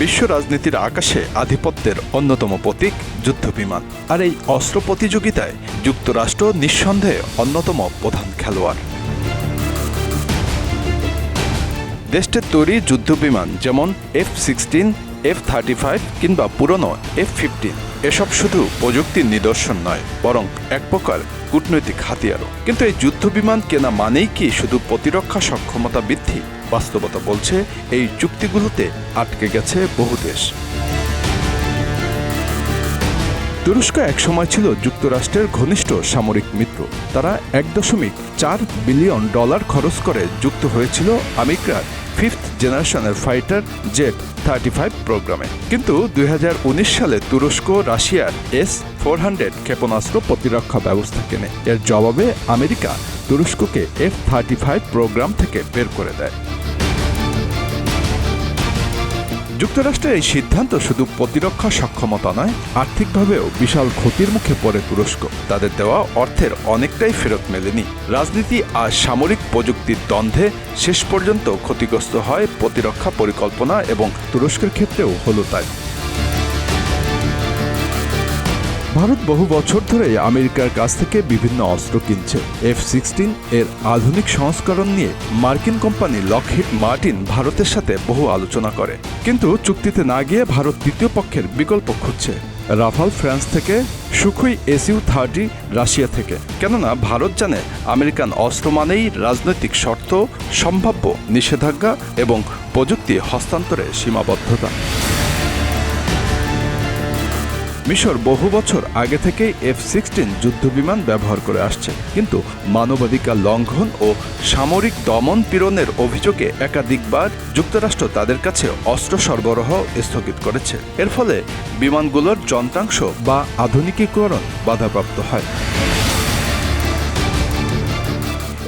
বিশ্ব রাজনীতির আকাশে আধিপত্যের অন্যতম প্রতীক যুদ্ধবিমান। আর এই অস্ত্র প্রতিযোগিতায় যুক্তরাষ্ট্র নিঃসন্দেহে অন্যতম প্রধান খেলোয়াড়। দেশটির তৈরি যুদ্ধবিমান যেমন F sixteen, F thirty five কিংবা পুরনো এফ ফিফটিন, এসব শুধু প্রযুক্তির নিদর্শন নয়, বরং এক প্রকার কূটনৈতিক হাতিয়ারও। কিন্তু এই যুদ্ধবিমান কেনা মানেই কি শুধু প্রতিরক্ষা সক্ষমতা বৃদ্ধি বাস্তবতা বলছে, এই চুক্তিগুলোতে আটকে গেছে বহু দেশ। তুরস্ক একসময় ছিল যুক্তরাষ্ট্রের ঘনিষ্ঠ সামরিক মিত্র। তারা এক দশমিক চার বিলিয়ন ডলার খরচ করে যুক্ত হয়েছিল আমেরিকার ফিফথ জেনারেশনের ফাইটার জেট থার্টি ফাইভ প্রোগ্রামে। কিন্তু দুই হাজার উনিশ সালে তুরস্ক, রাশিয়ার এস ফোর হান্ড্রেড ক্ষেপণাস্ত্র প্রতিরক্ষা ব্যবস্থা কেনে। এর জবাবে আমেরিকা তুরস্ককে এফ থার্টি ফাইভ প্রোগ্রাম থেকে বের করে দেয়। যুক্তরাষ্ট্রের এই সিদ্ধান্ত শুধু প্রতিরক্ষা সক্ষমতা নয়, আর্থিকভাবেও বিশাল ক্ষতির মুখে পড়ে তুরস্ক। তাদের দেওয়া অর্থের অনেকটাই ফেরত মেলেনি। রাজনীতি আর সামরিক প্রযুক্তির দ্বন্দ্বে শেষ পর্যন্ত ক্ষতিগ্রস্ত হয় প্রতিরক্ষা পরিকল্পনা এবং তুরস্কের ক্ষেত্রেও হলো তাই। ভারত বহু বছর ধরে আমেরিকার কাছ থেকে বিভিন্ন অস্ত্র কিনছে। এফ সিক্সটিন এর আধুনিক সংস্করণ নিয়ে মার্কিন কোম্পানি লকহিড মার্টিন ভারতের সাথে বহু আলোচনা করে। কিন্তু চুক্তিতে না গিয়ে ভারত তৃতীয় পক্ষের বিকল্প খুঁজছে। রাফাল ফ্রান্স থেকে, সুখুই এসইউ থার্টি রাশিয়া থেকে। কেননা ভারত জানে আমেরিকান অস্ত্র মানেই রাজনৈতিক শর্ত, সম্ভাব্য নিষেধাজ্ঞা এবং প্রযুক্তি হস্তান্তরে সীমাবদ্ধতা। মিশর বহু বছর আগে থেকেই এফ সিক্সটিন যুদ্ধবিমান ব্যবহার করে আসছে। কিন্তু মানবাধিকার লঙ্ঘন ও সামরিক দমন পীড়নের অভিযোগে একাধিকবার যুক্তরাষ্ট্র তাদের কাছে অস্ত্র সরবরাহ স্থগিত করেছে। এর ফলে বিমানগুলোর যন্ত্রাংশ বা আধুনিকীকরণ বাধাপ্রাপ্ত হয়।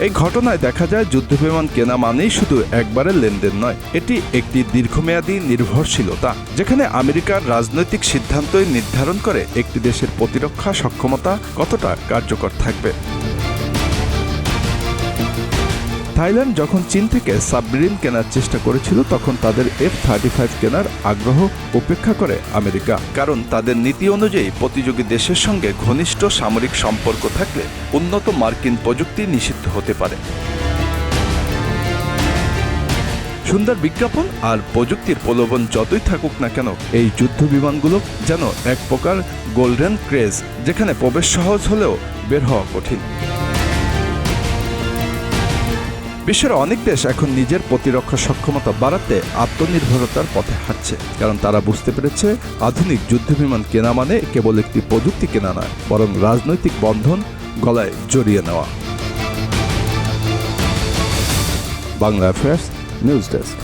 এই ঘটনায় দেখা যায় যুদ্ধ বিমান কেনা মানেই শুধু একবারের লেনদেন নয়, এটি একটি দীর্ঘমেয়াদী নির্ভরশীলতা, যেখানে আমেরিকার রাজনৈতিক সিদ্ধান্তই নির্ধারণ করে একটি দেশের প্রতিরক্ষা সক্ষমতা কতটা কার্যকর থাকবে। থাইল্যান্ড যখন চীন থেকে সাবমেরিন কেনার চেষ্টা করেছিল, তখন তাদের এফ থার্টি ফাইভ কেনার আগ্রহ উপেক্ষা করে আমেরিকা। কারণ তাদের নীতি অনুযায়ী প্রতিযোগী দেশের সঙ্গে ঘনিষ্ঠ সামরিক সম্পর্ক থাকলে উন্নত মার্কিন প্রযুক্তি নিষিদ্ধ হতে পারে। সুন্দর বিজ্ঞাপন আর প্রযুক্তির প্রলোভন যতই থাকুক না কেন, এই যুদ্ধ বিমানগুলো যেন এক প্রকার গোল্ডেন ক্রেজ, যেখানে প্রবেশ সহজ হলেও বের হওয়া কঠিন। বিশ্বের অনেক দেশ এখন নিজের প্রতিরক্ষা সক্ষমতা বাড়াতে আত্মনির্ভরতার পথে হাঁটছে, কারণ তারা বুঝতে পেরেছে আধুনিক যুদ্ধবিমান কেনা মানে কেবল একটি প্রযুক্তি কেনা নয়, বরং রাজনৈতিক বন্ধন গলায় জড়িয়ে নেওয়া। Bangla affairs news desk